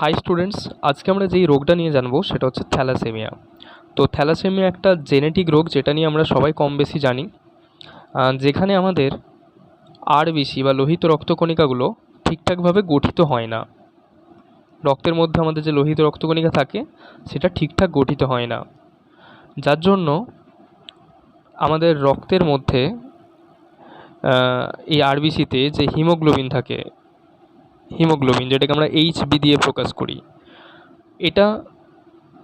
High students আজকে আমরা যেই রোগটা নিয়ে জানব সেটা হচ্ছে থ্যালাসেমিয়া। তো থ্যালাসেমিয়া একটা জেনেটিক রোগ যেটা নিয়ে আমরা সবাই কম বেশি জানি। যেখানে আমাদের আরবিসি বা লোহিত রক্তকণিকাগুলো ঠিকঠাকভাবে গঠিত হয় না। রক্তের মধ্যে আমাদের যে লোহিত রক্তকণিকা থাকে, সেটা ঠিকঠাক গঠিত হয় না। যার জন্য আমাদের রক্তের মধ্যে এই আরবিসিতে যে হিমোগ্লোবিন থাকে হিমোগ্লোবিন, যেটাকে আমরা এইচবি দিয়ে প্রকাশ করি, এটা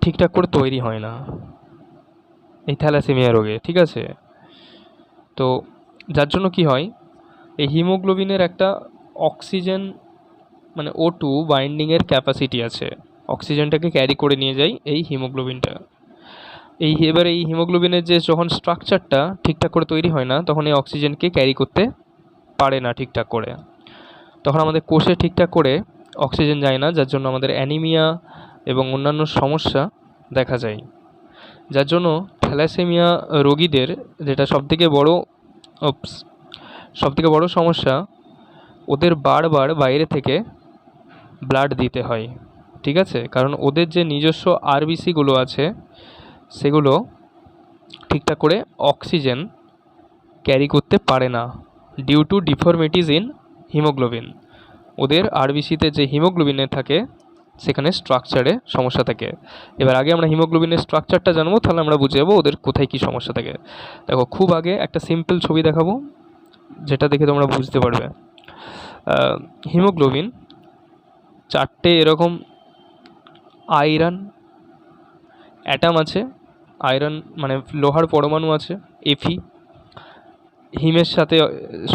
ঠিকঠাক করে তৈরি হয় না। এই থ্যালাসেমিয়া রোগে, ঠিক আছে? তো যার জন্য কি হয়, এই হিমোগ্লোবিনের একটা অক্সিজেন মানে ও টু বাইন্ডিংয়ের ক্যাপাসিটি আছে। অক্সিজেনটাকে ক্যারি করে নিয়ে যায় এই হিমোগ্লোবিনটা। এই এবার এই হিমোগ্লোবিনের যে যখন স্ট্রাকচারটা ঠিকঠাক করে তৈরি হয় না, তখন এই অক্সিজেনকে ক্যারি করতে পারে না ঠিকঠাক করে। তখন আমাদের কোষে ঠিকঠাক করে অক্সিজেন যায় না, যার জন্য আমাদের অ্যানিমিয়া এবং অন্যান্য সমস্যা দেখা যায়। যার জন্য থ্যালাসেমিয়া রোগীদের যেটা সবথেকে বড় সবথেকে বড় সমস্যা, ওদের বারবার বাইরে থেকে ব্লাড দিতে হয়। ঠিক আছে? কারণ ওদের যে নিজস্ব আরবিসিগুলো আছে, সেগুলো ঠিকঠাক করে অক্সিজেন ক্যারি করতে পারে না। Due to deformities in haemoglobin. ওদের আরবিসিতে যে হিমোগ্লোবিনে থাকে, সেখানে স্ট্রাকচারে সমস্যা থাকে। এবার আগে আমরা হিমোগ্লোবিনের স্ট্রাকচারটা জানব, তাহলে আমরা বুঝে যাব ওদের কোথায় কী সমস্যা থাকে। দেখো, খুব আগে একটা সিম্পল ছবি দেখাবো, যেটা দেখে তোমরা বুঝতে পারবে। হিমোগ্লোবিন চারটে এরকম আয়রন অ্যাটাম আছে। আয়রন মানে লোহার পরমাণু আছে এফি হিমের সাথে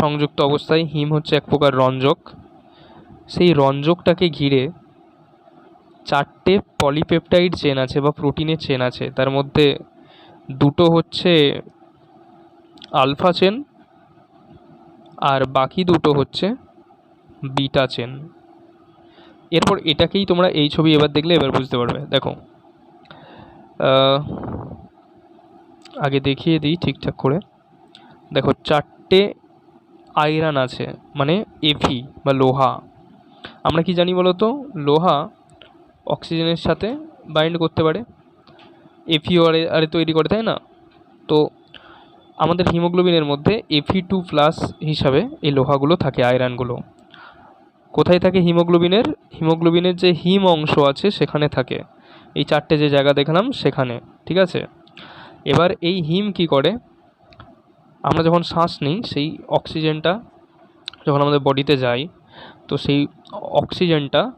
সংযুক্ত অবস্থায় হিম হচ্ছে এক প্রকার রঞ্জক। সেই রঞ্জকটাকে ঘিরে চারটে পলিপেপটাইড চেন আছে বা প্রোটিনের চেন আছে। তার মধ্যে দুটো হচ্ছে আলফা চেন আর বাকি দুটো হচ্ছে বিটা চেন। এরপর এটাকেই তোমরা এই ছবি এবার দেখলে এবার বুঝতে পারবে। দেখো আগে দেখিয়ে দিই ঠিকঠাক করে। দেখো, চারটে আয়রন আছে মানে এফি বা লোহা। আমরা কি জানি বলো তো লোহা অক্সিজেনের সাথে বাইন্ড করতে পারে আরে আরে তৈরি করে, তাই না? তো আমাদের হিমোগ্লোবিনের মধ্যে এফি টু প্লাস হিসাবে এই লোহাগুলো থাকে, আয়রনগুলো। কোথায় থাকে হিমোগ্লোবিনের? হিমোগ্লোবিনের যে হিম অংশ আছে, সেখানে থাকে। এই চারটে যে জায়গা দেখলাম, সেখানে, ঠিক আছে? এবার এই হিম কি করে? আমরা যখন শ্বাস নিই, সেই অক্সিজেনটা যখন আমাদের বডিতে যায়, তো সেই অক্সিজেনটা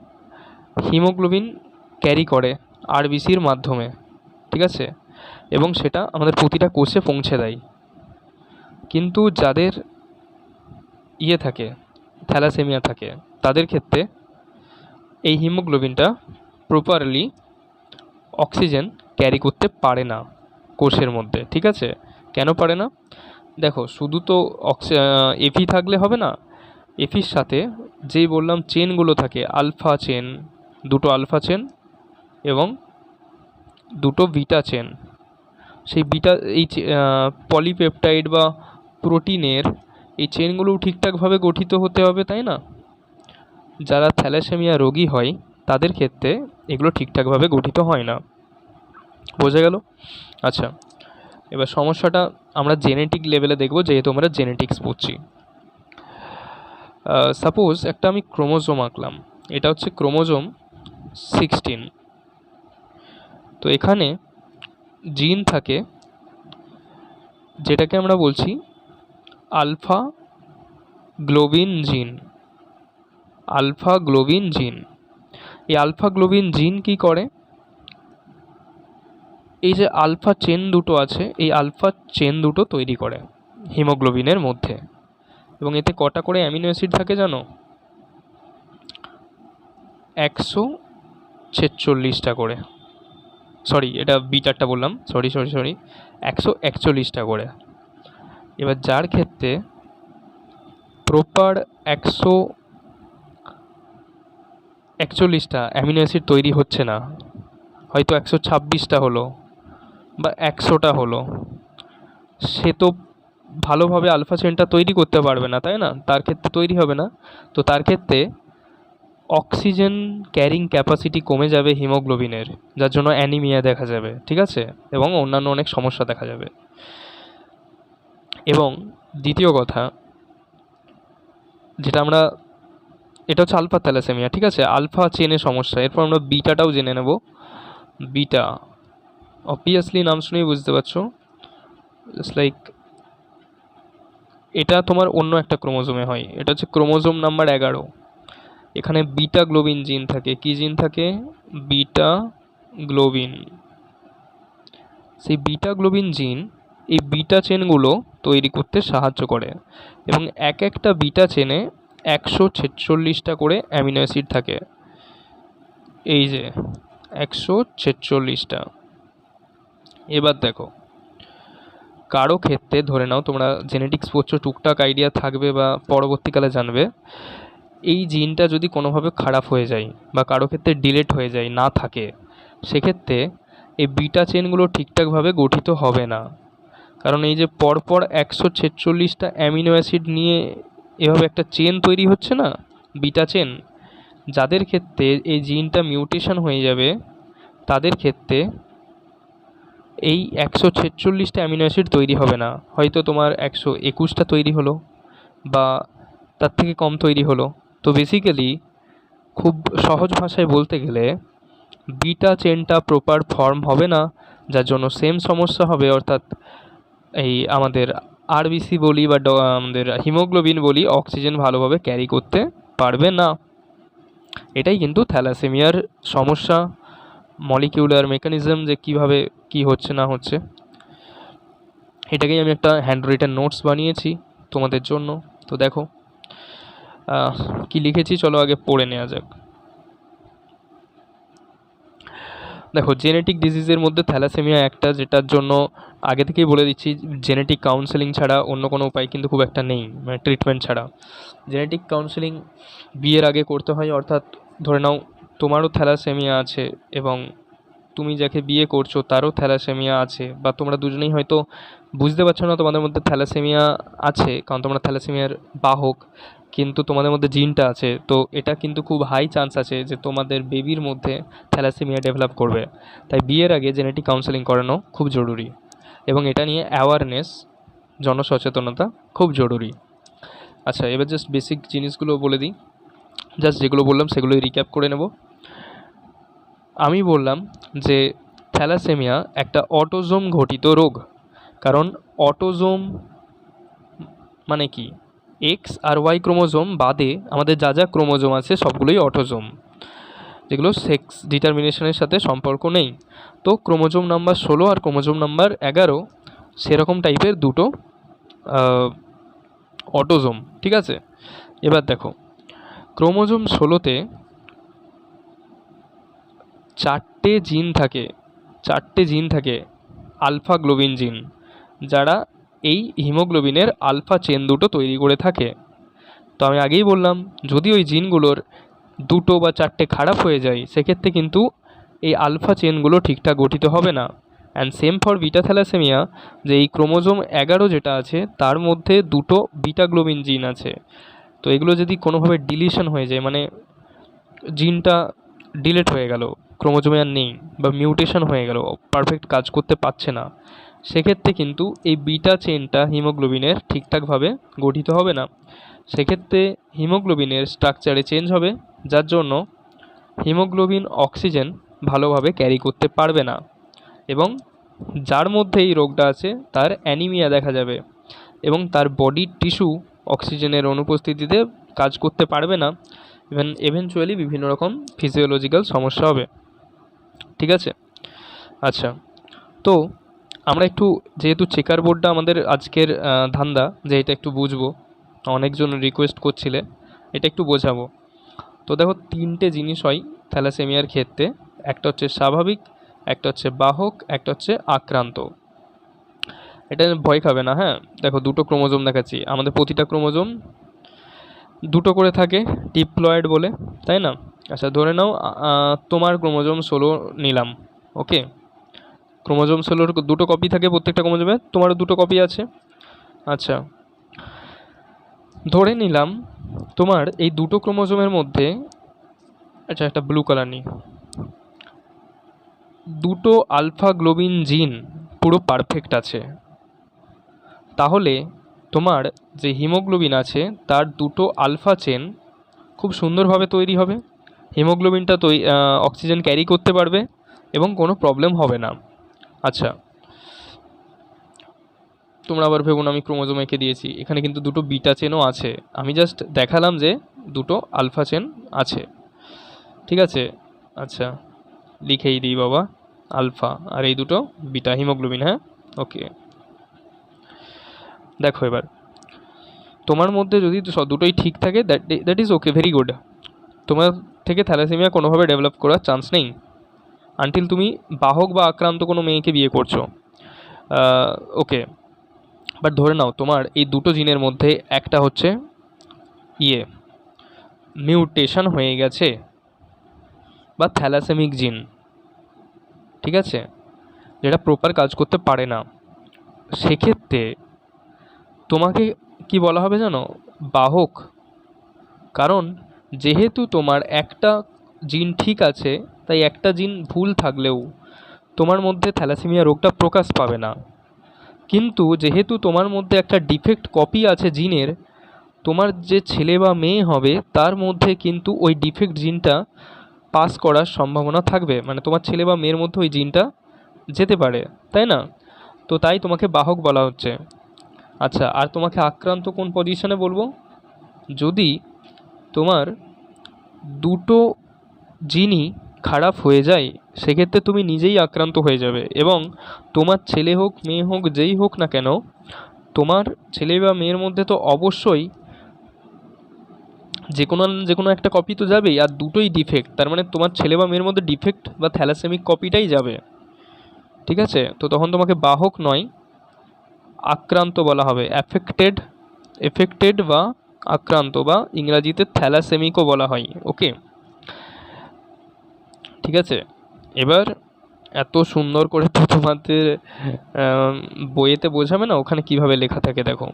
হিমোগ্লোবিন ক্যারি করে আরবিসির মাধ্যমে, ঠিক আছে? এবং সেটা আমাদের প্রতিটা কোষে পৌঁছে দেয়। কিন্তু যাদের ইয়ে থাকে, থ্যালাসেমিয়া থাকে, তাদের ক্ষেত্রে এই হিমোগ্লোবিনটা প্রপারলি অক্সিজেন ক্যারি করতে পারে না কোষের মধ্যে, ঠিক আছে? কেন পারে না? দেখো, শুধু তো অক্সি এফি থাকলে হবে না এফির সাথে যেই বললাম চেনগুলো থাকে আলফা চেন দুটো আলফা চেন এবং দুটো বিটা চেন সেই বিটা এই পলিপেপটাইড বা প্রোটিনের এই চেনগুলোও ঠিকঠাকভাবে গঠিত হতে হবে, তাই না? যারা থ্যালাসেমিয়া রোগী হয়, তাদের ক্ষেত্রে এগুলো ঠিকঠাকভাবে গঠিত হয় না। বোঝা গেল? আচ্ছা এবার সমস্যাটা আমরা জেনেটিক লেভেলে দেখব, যেহেতু আমরা জেনেটিক্স পড়ছি। সাপোজ একটা আমি ক্রোমোজোম আঁকলাম, এটা হচ্ছে ক্রোমোজোম সিক্সটিন তো এখানে জিন থাকে, যেটাকে আমরা বলছি alpha globin gene alpha globin gene এই আলফা গ্লোবিন জিন কি করে? এই যে আলফা চেন দুটো আছে, এই আলফা চেন দুটো তৈরি করে হিমোগ্লোবিনের মধ্যে। এবং এতে কটা করে অ্যামিনো অ্যাসিড থাকে জানো? একশো ছেচল্লিশটা করে। সরি, এটা বিটারটা বললাম। Sorry sorry sorry. একশো একচল্লিশটা করে। এবার যার ক্ষেত্রে প্রপার একশো একচল্লিশটা অ্যামিনো অ্যাসিড তৈরি হচ্ছে না, হয়তো একশো ছাব্বিশটা হলো। বা একশোটা হলো, সে তো ভালোভাবে আলফা চেনটা তৈরি করতে পারবে না, তাই না? তার ক্ষেত্রে তৈরি হবে না। তো তার ক্ষেত্রে অক্সিজেন ক্যারিং ক্যাপাসিটি কমে যাবে হিমোগ্লোবিনের যার জন্য অ্যানিমিয়া দেখা যাবে, ঠিক আছে? এবং অন্যান্য অনেক সমস্যা দেখা যাবে। এবং দ্বিতীয় কথা, যেটা আমরা, এটা হচ্ছে আলফা থ্যালাসেমিয়া ঠিক আছে? আলফা চেনে সমস্যা, এরপর আমরা বিটাটাও জেনে নেব। বিটা অবভিয়াসলি নাম শুনেই বুঝতে পারছ। ইটস লাইক এটা তোমার অন্য একটা ক্রোমোজোমে হয়। এটা হচ্ছে ক্রোমোজোম নাম্বার এগারো। এখানে বিটা গ্লোবিন জিন থাকে। কি জিন থাকে? বিটা গ্লোবিন সেই বিটা গ্লোবিন জিন, এই বিটা চেনগুলো তৈরি করতে সাহায্য করে। এবং এক একটা বিটা চেনে একশো ছেচল্লিশটা করে অ্যামিনো অ্যাসিড থাকে। এই যে, একশো ছেচল্লিশটা। এবার দেখো। কারও ক্ষেত্রে, ধরে নাও তোমরা জেনেটিক্স পড়ছো, টুকটাক আইডিয়া থাকবে বা পরবর্তীকালে জানবে, এই জিনটা যদি কোনোভাবে খারাপ হয়ে যায় বা কারও ক্ষেত্রে ডিলেট হয়ে যায়, না থাকে, সেক্ষেত্রে এই বিটা চেনগুলো ঠিকঠাকভাবে গঠিত হবে না। কারণ এই যে পরপর একশো ছেচল্লিশটা অ্যামিনো অ্যাসিড নিয়ে এভাবে একটা চেন তৈরি হচ্ছে না বিটা চেন যাদের ক্ষেত্রে এই জিনটা মিউটেশন হয়ে যাবে, তাদের ক্ষেত্রে এই একশো ছেচল্লিশটা অ্যামিনো অ্যাসিড তৈরি হবে না। হয়তো তোমার একশো একুশটা তৈরি হলো বা তার থেকে কম তৈরি হলো। তো বেসিক্যালি খুব সহজ ভাষায় বলতে গেলে বিটা চেনটা প্রপার ফর্ম হবে না, যার জন্য সেম সমস্যা হবে, অর্থাৎ এই আমাদের আরবিসি বলি বা আমাদের হিমোগ্লোবিন বলি অক্সিজেন ভালোভাবে ক্যারি করতে পারবে না। এটাই কিন্তু থ্যালাসেমিয়ার সমস্যা। মলিকিউলার মেকানিজম যে কীভাবে কি হচ্ছে না হচ্ছে, এটাকেই আমি একটা হ্যান্ড রিটেন নোটস বানিয়েছি তোমাদের জন্য। তো দেখো কি লিখেছি চলো আগে পড়ে নেওয়া যাক। দেখো জেনেটিক ডিজিজের মধ্যে থ্যালাসেমিয়া একটা, যেটার জন্য আগে থেকেই বলে দিচ্ছি জেনেটিক কাউন্সেলিং ছাড়া অন্য কোনো উপায় কিন্তু খুব একটা নেই মানে ট্রিটমেন্ট ছাড়া। জেনেটিক কাউন্সেলিং বিয়ের আগে করতে হয়, অর্থাৎ ধরে নাও তোমারও থ্যালাসেমিয়া আছে এবং তুমি যাকে বিয়ে করছ তারও থ্যালাসেমিয়া আছে বা তোমরা দুজনেই হয়তো বুঝতে পারছ না তোমাদের মধ্যে থ্যালাসেমিয়া আছে, কারণ তোমরা থ্যালাসেমিয়ার বাহক, কিন্তু তোমাদের মধ্যে জিনটা আছে। তো এটা কিন্তু খুব হাই চান্স আছে যে তোমাদের বেবির মধ্যে থ্যালাসেমিয়া ডেভেলপ করবে। তাই বিয়ের আগে জেনেটিক কাউন্সেলিং করানো খুব জরুরি এবং এটা নিয়ে অ্যাওয়ারনেস জনসচেতনতা খুব জরুরি। আচ্ছা এবার জাস্ট বেসিক জিনিসগুলো বলে দিই। জাস্ট যেগুলো বললাম, সেগুলোই রিক্যাপ করে নেব। আমি বললাম যে, থ্যালাসেমিয়া একটা অটোজোম ঘটিত রোগ। কারণ অটোজোম মানে কি? এক্স আর ওয়াই ক্রোমোজোম বাদে আমাদের যা যা ক্রোমোজোম আছে, সবগুলোই অটোজোম। যেগুলো সেক্স ডিটারমিনেশনের সাথে সম্পর্ক নেই। তো ক্রোমোজোম নাম্বার ষোলো আর ক্রোমোজোম নাম্বার এগারো, সেরকম টাইপের দুটো অটোজোম, ঠিক আছে? এবার দেখো ক্রোমোজোম ষোলোতে চারটে জিন থাকে, চারটে জিন থাকে, আলফা গ্লোবিন জিন, যারা এই হিমোগ্লোবিনের আলফা চেন দুটো তৈরি করে থাকে। তো আমি আগেই বললাম, যদি ওই জিনগুলোর দুটো বা চারটে খারাপ হয়ে যায়, সেক্ষেত্রে কিন্তু এই আলফা চেনগুলো ঠিকঠাক গঠিত হবে না। And same for beta thalassaemia যে এই ক্রোমোজোম এগারো যেটা আছে, তার মধ্যে দুটো বিটা গ্লোবিন জিন আছে। তো এগুলো যদি কোনোভাবে ডিলিশন হয়ে যায় মানে জিনটা ডিলেট হয়ে গেল ক্রোমোজোমে আর নেই বা মিউটেশন হয়ে গেল পারফেক্ট কাজ করতে পারছে না, সেক্ষেত্রে কিন্তু এই বিটা চেনটা হিমোগ্লোবিনের ঠিকঠাকভাবে গঠিত হবে না। সেক্ষেত্রে হিমোগ্লোবিনের স্ট্রাকচারে চেঞ্জ হবে, যার জন্য হিমোগ্লোবিন অক্সিজেন ভালোভাবে ক্যারি করতে পারবে না। এবং যার মধ্যে এই রোগটা আছে, তার অ্যানিমিয়া দেখা যাবে এবং তার বডির টিস্যু অক্সিজেনের অনুপস্থিতিতে কাজ করতে পারবে না। ইভেন এভেনচুয়ালি বিভিন্ন রকম ফিজিওলজিক্যাল সমস্যা হবে। ঠিক আছে? আচ্ছা তো আমরা একটু যেহেতু চেকার বোর্ডটা আমাদের আজকের ধান্দা, যে এটা একটু বুঝব, অনেকজন রিকোয়েস্ট করছিলে, এটা একটু বোঝাবো। তো দেখো, তিনটে জিনিস হয় থ্যালাসেমিয়ার ক্ষেত্রে। একটা হচ্ছে স্বাভাবিক, একটা হচ্ছে বাহক, একটা হচ্ছে আক্রান্ত। এটা ভয় খাবে না হ্যাঁ? দেখো, দুটো ক্রোমোজোম দেখাচ্ছি। আমাদের প্রতিটা ক্রোমোজোম দুটো করে থাকে ডিপ্লয়েড বলে, তাই না? আচ্ছা ধরে নাও তোমার ক্রোমোজোম ষোলো নিলাম, ওকে? ক্রোমোজোম ষোলোর দুটো কপি থাকে প্রত্যেকটা ক্রোমোজোমে, তোমারও দুটো কপি আছে। আচ্ছা ধরে নিলাম, তোমার এই দুটো ক্রোমোজোমের মধ্যে আচ্ছা একটা ব্লু কালার নিই। দুটো আলফা গ্লোবিন জিন পুরো পারফেক্ট আছে। তাহলে তোমার যে হিমোগ্লোবিন আছে, তার দুটো আলফা চেন খুব সুন্দরভাবে তৈরি হবে। হিমোগ্লোবিনটা তৈ অক্সিজেন ক্যারি করতে পারবে এবং কোনো প্রবলেম হবে না। আচ্ছা। তোমরা আবার ভেবুন আমি ক্রোমোজোম এঁকে দিয়েছি। এখানে কিন্তু দুটো বিটা চেনও আছে। আমি জাস্ট দেখালাম যে দুটো আলফা চেন আছে। ঠিক আছে? আচ্ছা। লিখেই দিই বাবা, আলফা। আর এই দুটো বিটা হিমোগ্লোবিন হ্যাঁ? ওকে। দেখো এবার। তোমার মধ্যে যদি দুটোই ঠিক থাকে that that is okay very good তোমার থেকে থ্যালাসেমিয়া কোনোভাবে ডেভেলপ করার চান্স নেই। আনটিল তুমি বাহক বা আক্রান্ত কোনো মেয়েকে বিয়ে করছ। ওকে বাট ধরে নাও, তোমার এই দুটো জিনের মধ্যে একটা হচ্ছে ইয়ে মিউটেশন হয়ে গেছে বা থ্যালাসেমিক জিন। ঠিক আছে? যেটা প্রপার কাজ করতে পারে না। সেক্ষেত্রে তোমাকে কি বলা হবে জানো? বাহক। কারণ যেহেতু তোমার একটা জিন ঠিক আছে, তাই একটা জিন ভুল থাকলেও তোমার মধ্যে থ্যালাসেমিয়া রোগটা প্রকাশ পাবে না। কিন্তু যেহেতু তোমার মধ্যে একটা ডিফেক্ট কপি আছে জিনের, তোমার যে ছেলে বা মেয়ে হবে, তার মধ্যে কিন্তু ওই ডিফেক্ট জিনটা পাস করার সম্ভাবনা থাকবে। মানে তোমার ছেলে বা মেয়ের মধ্যে ওই জিনটা যেতে পারে, তাই না? তো তাই তোমাকে বাহক বলা হচ্ছে। আচ্ছা আর তোমাকে আক্রান্ত কোন পজিশনে বলব? যদি তোমার দুটো জিনই খারাপ হয়ে যায়, সেক্ষেত্রে তুমি নিজেই আক্রান্ত হয়ে যাবে এবং তোমার ছেলে হোক, মেয়ে হোক, যেই হোক না কেন, তোমার ছেলে বা মেয়ের মধ্যে তো অবশ্যই যে কোনো যে কোনো একটা কপি তো যাবেই, আর দুটোই ডিফেক্ট তার মানে তোমার ছেলে বা মেয়ের মধ্যে ডিফেক্ট বা থ্যালাসেমিক কপিটাই যাবে। ঠিক আছে? তো তখন তোমাকে বাহক নয় আক্রান্ত বলা হবে। অ্যাফেক্টেড এফেক্টেড বা আক্রান্ত বা ইংরাজিতে থ্যালাসেমিকও বলা হয়। ওকে ঠিক আছে? এবার এত সুন্দর করে তো তোমাদের বইয়েতে বোঝাবে না, ওখানে কীভাবে লেখা থাকে দেখো।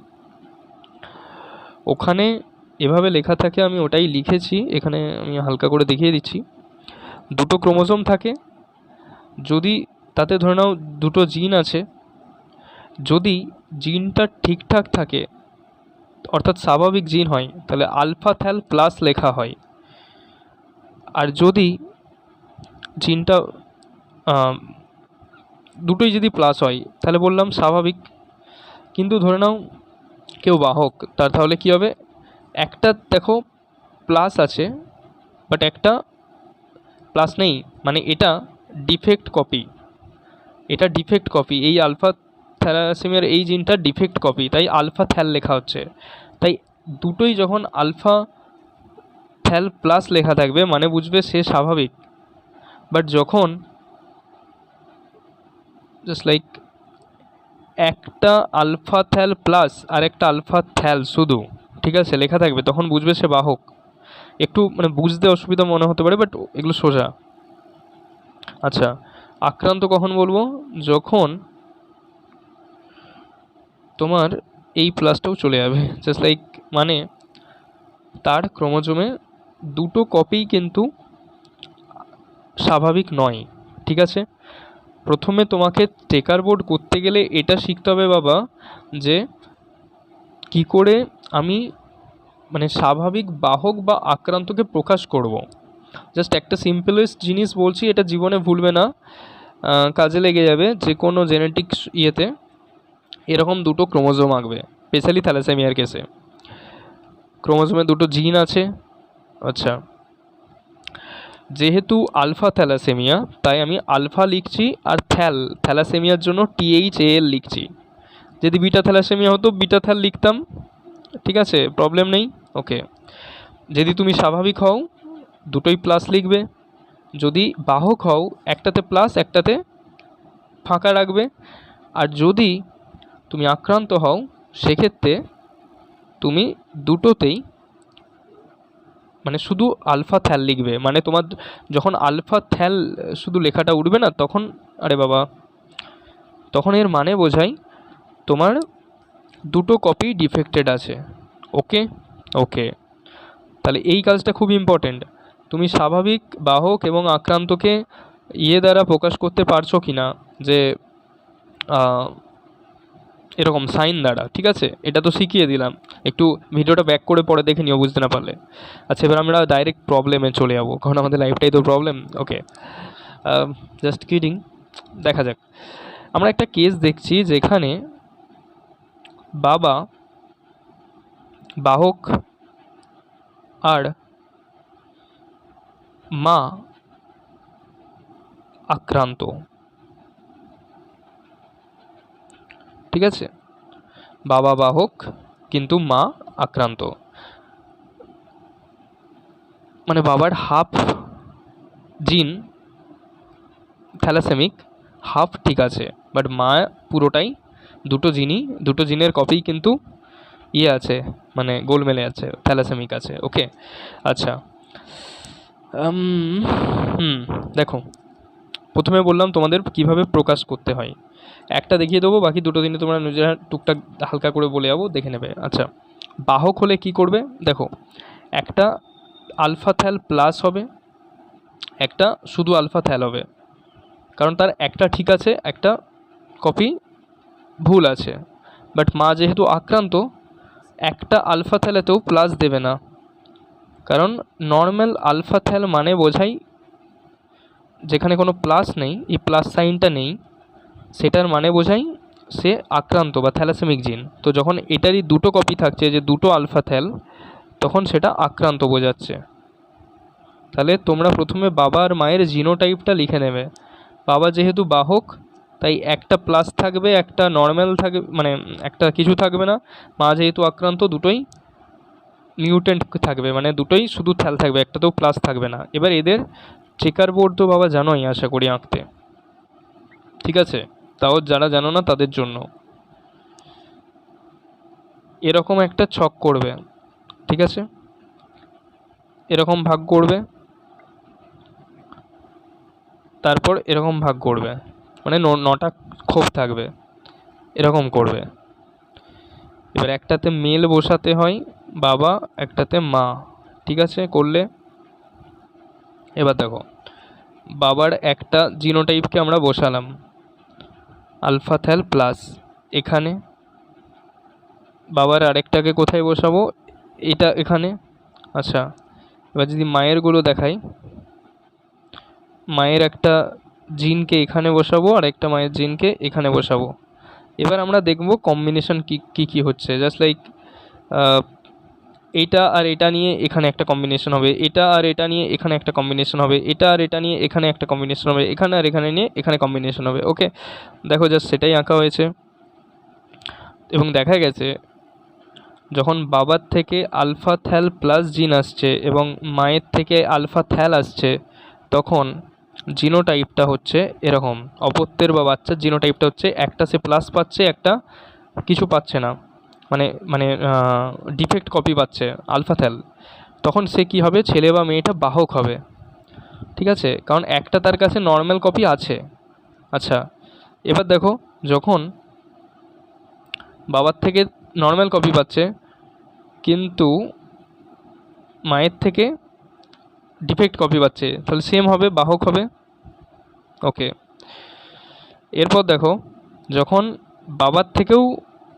ওখানে এভাবে লেখা থাকে, আমি ওটাই লিখেছি, এখানে আমি হালকা করে দেখিয়ে দিচ্ছি। দুটো ক্রোমোজোম থাকে। যদি তাতে ধরে নাও দুটো জিন আছে যদি জিনটা ঠিকঠাক থাকে, অর্থাৎ স্বাভাবিক জিন হয়, তাহলে আলফা থ্যাল প্লাস লেখা হয়। আর যদি জিনটা দুটোই যদি প্লাস হয়, তাহলে বললাম স্বাভাবিক। কিন্তু ধরে নাও কেউ বাহক, তার তাহলে কী হবে? একটা দেখো প্লাস আছে, বাট একটা প্লাস নেই। মানে এটা ডিফেক্ট কপি। এটা ডিফেক্ট কপি, এই আলফা থ্যালাসেমিয়ার এই জিনটা ডিফেক্ট কপি তাই আলফা থ্যাল লেখা হচ্ছে। তাই দুটোই যখন আলফা থ্যাল প্লাস লেখা থাকবে মানে বুঝবে সে স্বাভাবিক। বাট যখন জাস্ট লাইক একটা আলফা থ্যাল প্লাস আর একটা আলফা থ্যাল শুধু, ঠিক আছে, লেখা থাকবে, তখন বুঝবে সে বাহক। একটু মানে বুঝতে অসুবিধা মনে হতে পারে বাট এগুলো সোজা। আচ্ছা আক্রান্ত কখন বলব? যখন তোমার এই প্লাসটাও চলে যাবে। জাস্ট লাইক মানে তার ক্রোমোজোমে দুটো কপিই কিন্তু স্বাভাবিক নয়, ঠিক আছে? প্রথমে তোমাকে টেকার বোর্ড করতে গেলে এটা শিখতে হবে বাবা যে কি করে আমি মানে স্বাভাবিক বাহক বা আক্রান্তকে প্রকাশ করব। জাস্ট একটা সিম্পলেস্ট জিনিস বলছি, এটা জীবনে ভুলবে না। কাজে লেগে যাবে যে কোনো জেনেটিক্স ইয়েতে। এরকম দুটো ক্রোমোজোম আঁকবে, স্পেশালি থ্যালাসেমিয়ার কেসে। ক্রোমোজোমে দুটো জিন আছে আচ্ছা। যেহেতু আলফা থ্যালাসেমিয়া, তাই আমি আলফা লিখছি আর থ্যাল, থ্যালাসেমিয়ার জন্য টিএইচ এল লিখছি। যদি বিটা থ্যালাসেমিয়া হতো, বিটা থ্যাল লিখতাম, ঠিক আছে, প্রবলেম নেই, ওকে। যদি তুমি স্বাভাবিক হও, দুটোই প্লাস লিখবে। যদি বাহক হও, একটাতে প্লাস, একটাতে ফাঁকা রাখবে। আর যদি তুমি আক্রান্ত হও, সেক্ষেত্রে তুমি দুটোতেই মানে শুধু আলফা থ্যাল লিখবে। মানে তোমার যখন আলফা থ্যাল, শুধু লেখাটা উঠবে না, তখন, আরে বাবা, তখন এর মানে বোঝাই তোমার দুটো কপি ডিফেক্টেড আছে। ওকে? ওকে। তাহলে এই কাজটা খুব ইম্পর্টেন্ট তুমি স্বাভাবিক বাহক এবং আক্রান্তকে ইয়ে দ্বারা প্রকাশ করতে পারছ কি না যে এরকম সাইন দ্বারা, ঠিক আছে? এটা তো শিখিয়ে দিলাম। একটু ভিডিওটা ব্যাক করে পরে দেখে নিও, বুঝতে না পারলে। আচ্ছা এবার আমরা ডাইরেক্ট প্রবলেমে চলে যাব। কারণ আমাদের লাইফটাই তো প্রবলেম ওকে জাস্ট কিডিং দেখা যাক। আমরা একটা কেস দেখছি যেখানে বাবা বাহক আর মা আক্রান্ত। ঠিক আছে? বাবা বাহক কিন্তু মা আক্রান্ত। মানে বাবার হাফ জিন থ্যালাসেমিক হাফ ঠিক আছে বাট মা পুরোটাই দুটো জিনই দুটো জিনের কপি কিন্তু ইয়ে আছে মানে গোলমেলে আছে থ্যালাসেমিক আছে ওকে আচ্ছা। হুম, দেখো, প্রথমে বললাম তোমাদের কীভাবে প্রকাশ করতে হয়। একটা দেখিয়ে দেবো, বাকি দুটো দিনে তোমরা নিজেরা টুকটাক হালকা করে বলে যাব, দেখে নেবে। আচ্ছা বাহক হলে কি করবে? দেখো, একটা আলফা থ্যাল প্লাস হবে, একটা শুধু আলফা থ্যাল হবে। কারণ তার একটা ঠিক আছে, একটা কপি ভুল আছে। বাট মা যেহেতু আক্রান্ত, একটা আলফা থ্যালেতেও প্লাস দেবে না। কারণ নর্মাল আলফা থ্যাল মানে বোঝাই যেখানে কোনো প্লাস নেই, এই প্লাস সাইনটা নেই। সেটার মানে বোঝাই সে আক্রান্ত বা থ্যালাসেমিক জিন। তো যখন এটারই দুটো কপি থাকছে, যে দুটো আলফা থ্যাল তখন সেটা আক্রান্ত বোঝাচ্ছে। তাহলে তোমরা প্রথমে বাবা আর মায়ের জিনোটাইপটা লিখে নেবে। বাবা যেহেতু বাহক, তাই একটা প্লাস থাকবে, একটা নর্মাল থাকবে মানে একটা কিছু থাকবে না। মা যেহেতু আক্রান্ত, দুটোই মিউটেন্ট থাকবে মানে দুটোই শুধু থ্যাল থাকবে, একটাতেও প্লাস থাকবে না। এবার এদের চেকার বোর্ড তো বাবা জানোই, আশা করি, আঁকতে। ঠিক আছে? তাও যারা জানো না তাদের জন্য। এরকম একটা ছক করবে, ঠিক আছে? এরকম ভাগ করবে, তারপর এরকম ভাগ করবে মানে নটা খোপ থাকবে, এরকম করবে। এবার একটাতে মেল বসাতে হয় বাবা, একটাতে মা, ঠিক আছে? করলে, এবার দেখো, বাবার একটা জিনোটাইপকে আমরা বসালাম। Alpha thal plus. এখানে। বাবার আরেকটাকে কোথায় বসাবো? এটা এখানে। আচ্ছা এবার যদি মায়েরগুলো দেখাই। মায়ের একটা জিনকে এখানে বসাবো, আর একটা মায়ের জিনকে এখানে বসাবো। এবার আমরা দেখব কম্বিনেশন কী কী কী হচ্ছে। জাস্ট লাইক এইটা আর এটা নিয়ে এখানে একটা কম্বিনেশন হবে, এটা আর এটা নিয়ে এখানে একটা কম্বিনেশন হবে, এটা আর এটা নিয়ে এখানে একটা কম্বিনেশন হবে, এখানে আর এখানে নিয়ে এখানে কম্বিনেশন হবে ওকে দেখো জাস্ট সেটাই আঁকা হয়েছে। এবং দেখা গেছে, যখন বাবার থেকে আলফা থ্যাল প্লাস জিন আসছে এবং মায়ের থেকে আলফা থ্যাল আসছে, তখন জিনোটাইপটা হচ্ছে এরকম। অপত্যের বা বাচ্চার জিনোটাইপটা হচ্ছে একটা সে প্লাস পাচ্ছে, একটা কিছু পাচ্ছে না। মানে মানে ডিফেক্ট কপি পাচ্ছে আলফা থ্যাল তখন সে কী হবে? ছেলে বা মেয়েটা বাহক হবে। ঠিক আছে? কারণ একটা তার কাছে নর্মাল কপি আছে। আচ্ছা এবার দেখো, যখন বাবার থেকে নর্মাল কপি পাচ্ছে, কিন্তু মায়ের থেকে ডিফেক্ট কপি পাচ্ছে, তাহলে সেম হবে, বাহক হবে। ওকে এরপর দেখো, যখন বাবার থেকেও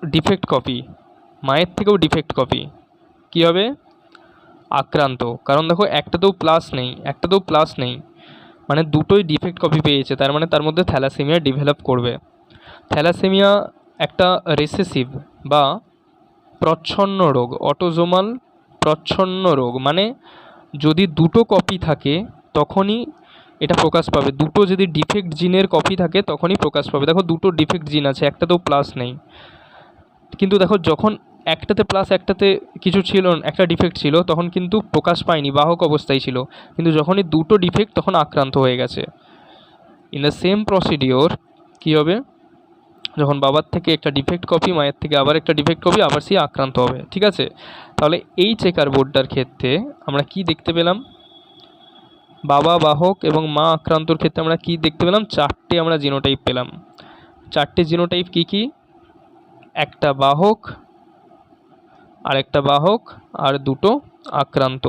ডিফেক্ট কপি মায়ের থেকেও ডিফেক্ট কপি কী হবে? আক্রান্ত। কারণ দেখো একটাতেও প্লাস নেই একটাতেও প্লাস নেই। মানে দুটোই ডিফেক্ট কপি পেয়েছে, তার মানে তার মধ্যে থ্যালাসেমিয়া ডেভেলপ করবে। থ্যালাসেমিয়া একটা রেসেসিভ বা প্রচ্ছন্ন রোগ অটোজোমাল প্রচ্ছন্ন রোগ। মানে যদি দুটো কপি থাকে, তখনই এটা প্রকাশ পাবে। দুটো যদি ডিফেক্ট জিনের কপি থাকে, তখনই প্রকাশ পাবে। দেখো, দুটো ডিফেক্ট জিন আছে একটাতেও প্লাস নেই। কিন্তু দেখো, যখন একটাতে প্লাস একটাতে কিছু ছিল, একটা ডিফেক্ট ছিল, তখন কিন্তু প্রকাশ পায়নি, বাহক অবস্থায় ছিল। কিন্তু যখনই দুটো ডিফেক্ট তখন আক্রান্ত হয়ে গেছে। ইন দ্য সেম প্রসিডিওর কী হবে? যখন বাবার থেকে একটা ডিফেক্ট কপি মায়ের থেকে আবার একটা ডিফেক্ট কপি আবার সে আক্রান্ত হবে, ঠিক আছে? তাহলে এই চেকার বোর্ডটার ক্ষেত্রে আমরা কি দেখতে পেলাম? বাবা বাহক এবং মা আক্রান্তর ক্ষেত্রে আমরা কি দেখতে পেলাম? চারটে আমরা জিনোটাইপ পেলাম। চারটে জিনোটাইপ কি কি? একটা বাহক আর একটা বাহক আর দুটো আক্রান্ত।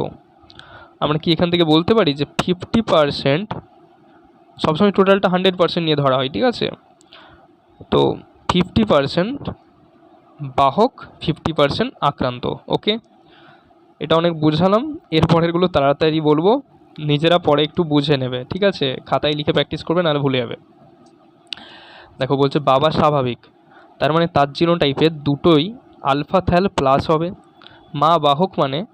আমরা কি এখান থেকে বলতে পারি যে ফিফটি পারসেন্ট সবসময় টোটালটা হান্ড্রেড পারসেন্ট নিয়ে ধরা হয়, ঠিক আছে? তো ফিফটি পারসেন্ট বাহক ফিফটি পারসেন্ট আক্রান্ত ওকে এটা অনেক বুঝালাম, এর পরেরগুলো তাড়াতাড়ি বলব, নিজেরা পরে একটু বুঝে নেবে, ঠিক আছে? খাতায় লিখে প্র্যাকটিস করবে, নাহলে ভুলে যাবে। দেখো বলছে বাবা স্বাভাবিক, তার মানে তার জিনো টাইপের দুটোই আলফা থ্যাল প্লাস হবে। মা বাহক মানে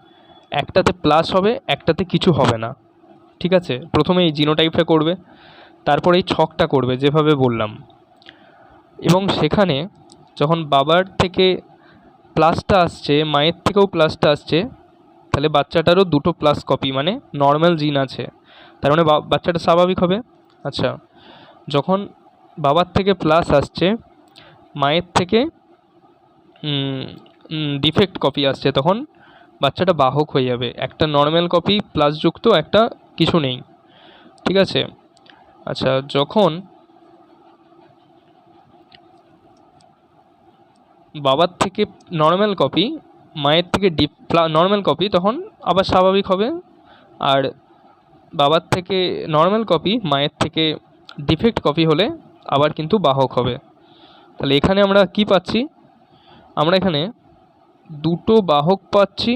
একটাতে প্লাস হবে, একটাতে কিছু হবে না। ঠিক আছে? প্রথমে এই জিনো টাইপটা করবে, তারপরে এই ছকটা করবে, যেভাবে বললাম। এবং সেখানে যখন বাবার থেকে প্লাসটা আসছে, মায়ের থেকেও প্লাসটা আসছে, তাহলে বাচ্চাটারও দুটো প্লাস কপি মানে নর্মাল জিন আছে। তার মানে বাচ্চাটা স্বাভাবিক হবে। আচ্ছা যখন বাবার থেকে প্লাস আসছে, মায়ের থেকে ডিফেক্ট কপি আসছে তখন। বাচ্চাটা বাহক হয়ে যাবে। একটা নর্মাল কপি প্লাস যুক্ত একটা কিছু নেই। ঠিক আছে? আচ্ছা যখন বাবার থেকে নর্মাল কপি মায়ের থেকে ডিপ নর্মাল কপি তখন আবার স্বাভাবিক হবে। আর বাবার থেকে নর্মাল কপি মায়ের থেকে ডিফেক্ট কপি হলে আবার কিন্তু বাহক হবে। তাহলে এখানে আমরা কি পাচ্ছি? আমরা এখানে দুটো বাহক পাচ্ছি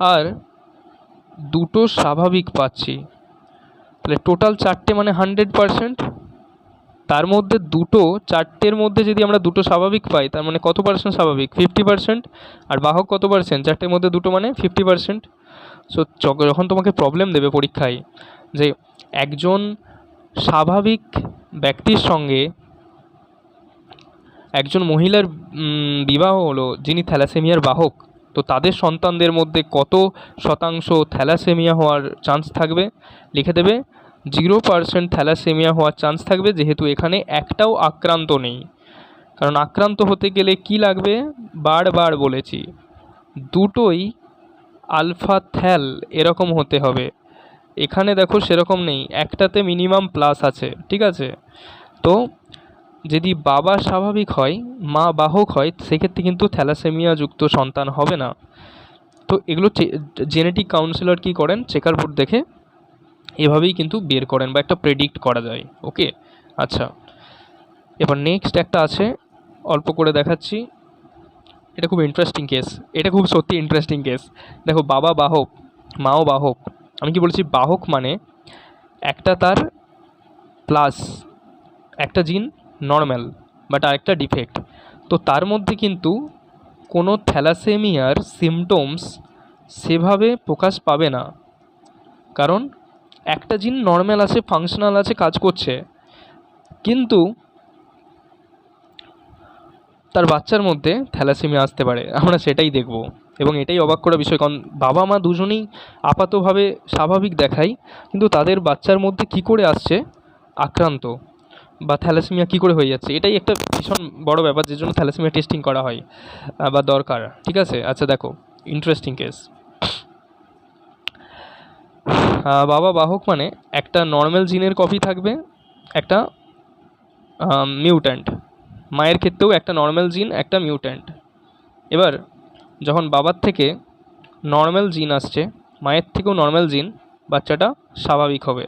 আর দুটো স্বাভাবিক পাচ্ছি। তাহলে টোটাল চারটে মানে হান্ড্রেড পারসেন্ট তার মধ্যে দুটো, চারটের মধ্যে যদি আমরা দুটো স্বাভাবিক পাই, তার মানে কত পার্সেন্ট স্বাভাবিক? ফিফটি পার্সেন্ট আর বাহক কত পার্সেন্ট চারটের মধ্যে দুটো মানে ফিফটি পার্সেন্ট সো যখন তোমাকে প্রবলেম দেবে পরীক্ষায়, যে একজন স্বাভাবিক ব্যক্তির সঙ্গে একজন মহিলার বিবাহ হলো, যিনি থ্যালাসেমিয়ার বাহক, তো তাদের সন্তানদের মধ্যে কত শতাংশ থ্যালাসেমিয়া হওয়ার চান্স থাকবে? লিখে দেবে, জিরো পার্সেন্ট থ্যালাসেমিয়া হওয়ার চান্স থাকবে, যেহেতু এখানে একটাও আক্রান্ত নেই। কারণ আক্রান্ত হতে গেলে কি লাগবে? বারবার বলেছি, দুটোই আলফা থ্যাল এরকম হতে হবে। এখানে দেখো সেরকম নেই, একটাতে মিনিমাম প্লাস আছে, ঠিক আছে? তো যদি বাবা স্বাভাবিক হয়, মা বাহক হয়, সেক্ষেত্রে কিন্তু থ্যালাসেমিয়া যুক্ত সন্তান হবে না। তো এগুলো জেনেটিক কাউন্সিলর কী করেন? চেকার বোর্ড দেখে এভাবেই কিন্তু বের করেন বা একটা প্রেডিক্ট করা যায় ওকে আচ্ছা এবার নেক্সট একটা আছে, অল্প করে দেখাচ্ছি। এটা খুব ইন্টারেস্টিং কেস এটা খুব সত্যি ইন্টারেস্টিং কেস দেখো, বাবা বাহক, মাও বাহক। আমি কি বলছি, বাহক মানে একটা তার প্লাস একটা জিন নর্মাল বাট আরেকটা ডিফেক্ট তো তার মধ্যে কিন্তু কোনো থ্যালাসেমিয়ার সিমটমস সেভাবে প্রকাশ পাবে না। কারণ একটা জিন নর্মাল আছে ফাংশনাল আছে, কাজ করছে। কিন্তু তার বাচ্চার মধ্যে থ্যালাসেমিয়া আসতে পারে। আমরা সেটাই দেখব। এবং এটাই অবাক করা বিষয়, কারণ বাবা মা দুজনেই আপাতভাবে স্বাভাবিক দেখায়, কিন্তু তাদের বাচ্চার মধ্যে কী করে আসছে? আক্রান্ত। বা থ্যালাসেমিয়া কী করে হয়ে যাচ্ছে? এটাই একটা ভীষণ বড় ব্যাপার যে জন্য থ্যালাসেমিয়া টেস্টিং করা হয় বা দরকার। ঠিক আছে? আচ্ছা দেখো ইন্টারেস্টিং কেস বাবা বাহক মানে একটা নর্মাল জিনের কপি থাকবে, একটা মিউট্যান্ট মায়ের ক্ষেত্রেও একটা নর্মাল জিন একটা মিউট্যান্ট এবার, যখন বাবার থেকে নর্মাল জিন আসছে, মায়ের থেকেও নর্মাল জিন বাচ্চাটা স্বাভাবিক হবে।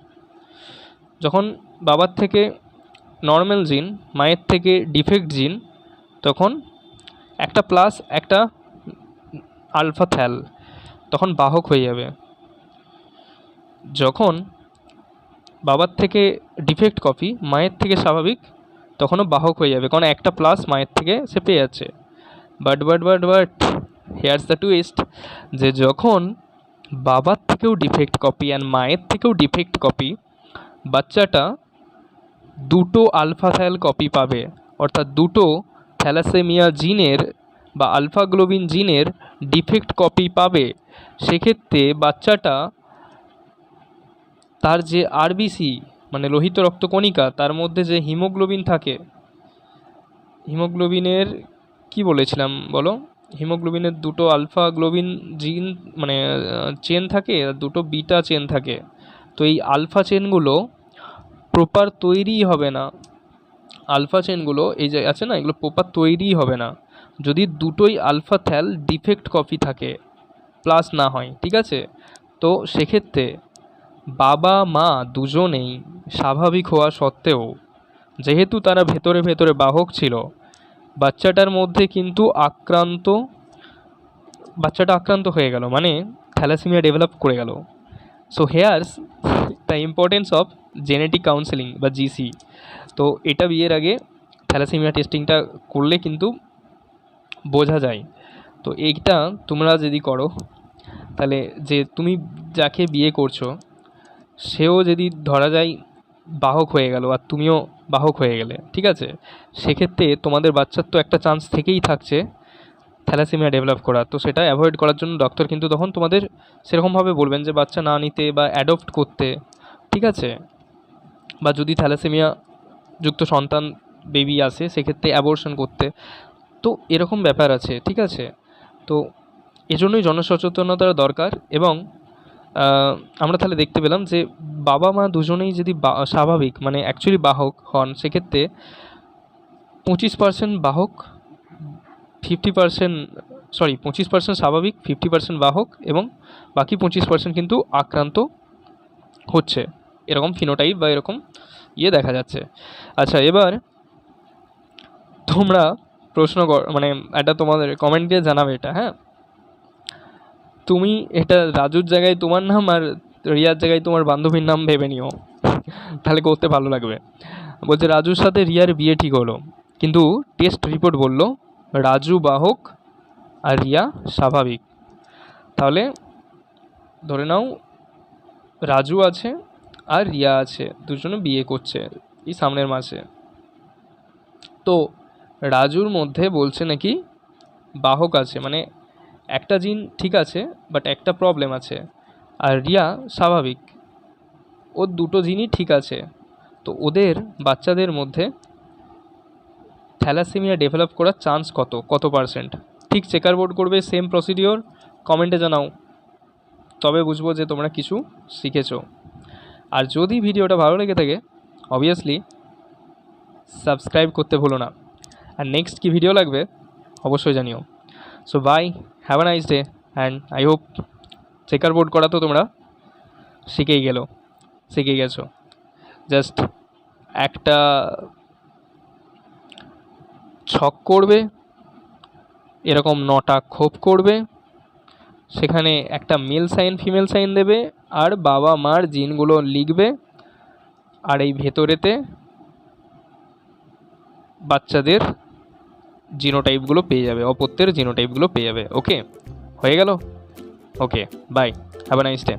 যখন বাবার থেকে নর্মাল জিন মায়ের থেকে ডিফেক্ট জিন তখন একটা প্লাস একটা আলফা থ্যাল তখন বাহক হয়ে যাবে। যখন বাবার থেকে ডিফেক্ট কপি মায়ের থেকে স্বাভাবিক, তখনও বাহক হয়ে যাবে, কারণ একটা প্লাস মায়ের থেকে সে পেয়ে যাচ্ছে। But but but but here's the twist যে যখন বাবার থেকেও ডিফেক্ট কপি আর মায়ের থেকেও ডিফেক্ট কপি বাচ্চাটা দুটো আলফা থ্যাল কপি পাবে। অর্থাৎ দুটো থ্যালাসেমিয়া জিনের বা আলফা গ্লোবিন জিনের ডিফেক্ট কপি পাবে। সেক্ষেত্রে বাচ্চাটা তার যে আরবিসি মানে লোহিত রক্তকণিকা, তার মধ্যে যে হিমোগ্লোবিন থাকে, হিমোগ্লোবিনের কি বলেছিলাম বলো? হিমোগ্লোবিনের দুটো আলফা গ্লোবিন জিন মানে চেন থাকে আর দুটো বিটা চেন থাকে। তো এই আলফা চেনগুলো প্রপার তৈরিই হবে না। আলফা চেনগুলো এই যে আছে না, এগুলো প্রপার তৈরিই হবে না। যদি দুটোই আলফা থ্যাল ডিফেক্ট কপি থাকে প্লাস না হয়, ঠিক আছে? তো সেক্ষেত্রে বাবা, মা দুজনেই স্বাভাবিক হওয়া সত্ত্বেও, যেহেতু তারা ভেতরে ভেতরে বাহক ছিল, বাচ্চাটার মধ্যে কিন্তু আক্রান্ত, বাচ্চাটা আক্রান্ত হয়ে গেল মানে থ্যালাসেমিয়া ডেভেলপ করে গেল। So here's the importance of genetic counselling বা জিসি তো এটা বিয়ের আগে থ্যালাসেমিয়া টেস্টিংটা করলে কিন্তু বোঝা যায়। তো এইটা তোমরা যদি করো, তাহলে যে তুমি যাকে বিয়ে করছ, সেও যদি ধরা যায় বাহক হয়ে গেল আর তুমিও বাহক হয়ে গেলে, ঠিক আছে? সেক্ষেত্রে তোমাদের বাচ্চার তো একটা চান্স থেকেই থাকছে থ্যালাসেমিয়া ডেভেলপ করা। তো সেটা অ্যাভয়েড করার জন্য ডক্টর কিন্তু তখন তোমাদের সেরকমভাবে বলবেন যে বাচ্চা না নিতে বা অ্যাডপ্ট করতে। ঠিক আছে? বা যদি থ্যালাসেমিয়া যুক্ত সন্তান বেবি আসে, সেক্ষেত্রে অ্যাবর্শন করতে। তো এরকম ব্যাপার আছে, ঠিক আছে? তো এজন্যই জনসচেতনতার দরকার এবং আমরা তাহলে দেখতে পেলাম যে বাবা মা দুজনেই যদি স্বাভাবিক মানে অ্যাকচুয়ালি বাহক হন, সেক্ষেত্রে পঁচিশ পার্সেন্ট বাহক ফিফটি পার্সেন্ট, সরি, পঁচিশ পার্সেন্ট স্বাভাবিক, ফিফটি পার্সেন্ট বাহক এবং বাকি পঁচিশ পার্সেন্ট কিন্তু আক্রান্ত হচ্ছে। এরকম ফিনোটাইপ বা এরকম ইয়ে দেখা যাচ্ছে। আচ্ছা এবার তোমরা প্রশ্ন মানে এটা তোমাদের কমেন্ট দিয়ে জানাবে এটা হ্যাঁ? তুমি এটা রাজুর জায়গায় তোমার নাম আর রিয়ার জায়গায় তোমার বান্ধবীর নাম ভেবে নিও। তাহলে করতে ভালো লাগবে। বলছে, রাজুর সাথে রিয়ার বিয়ে ঠিক হলো। কিন্তু টেস্ট রিপোর্ট বলল রাজু বাহক আর রিয়া স্বাভাবিক। তাহলে ধরে নাও রাজু আছে আর রিয়া আছে, দুজনে বিয়ে করছে এই সামনের মাসে। তো রাজুর মধ্যে বলছে নাকি বাহক আছে মানে একটা জিন ঠিক আছে বাট একটা প্রবলেম আছে, আর রিয়া স্বাভাবিক। ওর দুটো জিনই ঠিক আছে। তো ওদের বাচ্চাদের মধ্যে থ্যালাসেমিয়া ডেভেলপ করার চান্স কত? কত পার্সেন্ট? ঠিক চেকার বোর্ড করবে সেম প্রসিডিওর কমেন্টে জানাও। তবে বুঝব যে তোমরা কিছু শিখেছো। আর যদি ভিডিওটা ভালো লেগে থাকে অবভিয়াসলি সাবস্ক্রাইব করতে ভুলো না। আর নেক্সট কি ভিডিও লাগবে, অবশ্যই জানিও। So bye have a nice day and I hope checkerboard করা তো তোমরা শিখেই গেলো শিখে গেছো। জাস্ট একটা ছক করবে, এরকম নটা খোপ করবে, সেখানে একটা মেল সাইন ফিমেল সাইন দেবে, আর বাবা মার জিনগুলো লিখবে, আর এই ভেতরেতে বাচ্চাদের জিনোটাইপগুলো পেয়ে যাবে, অপত্যের জিনোটাইপগুলো পেয়ে যাবে ওকে হয়ে গেল? Okay bye have a nice day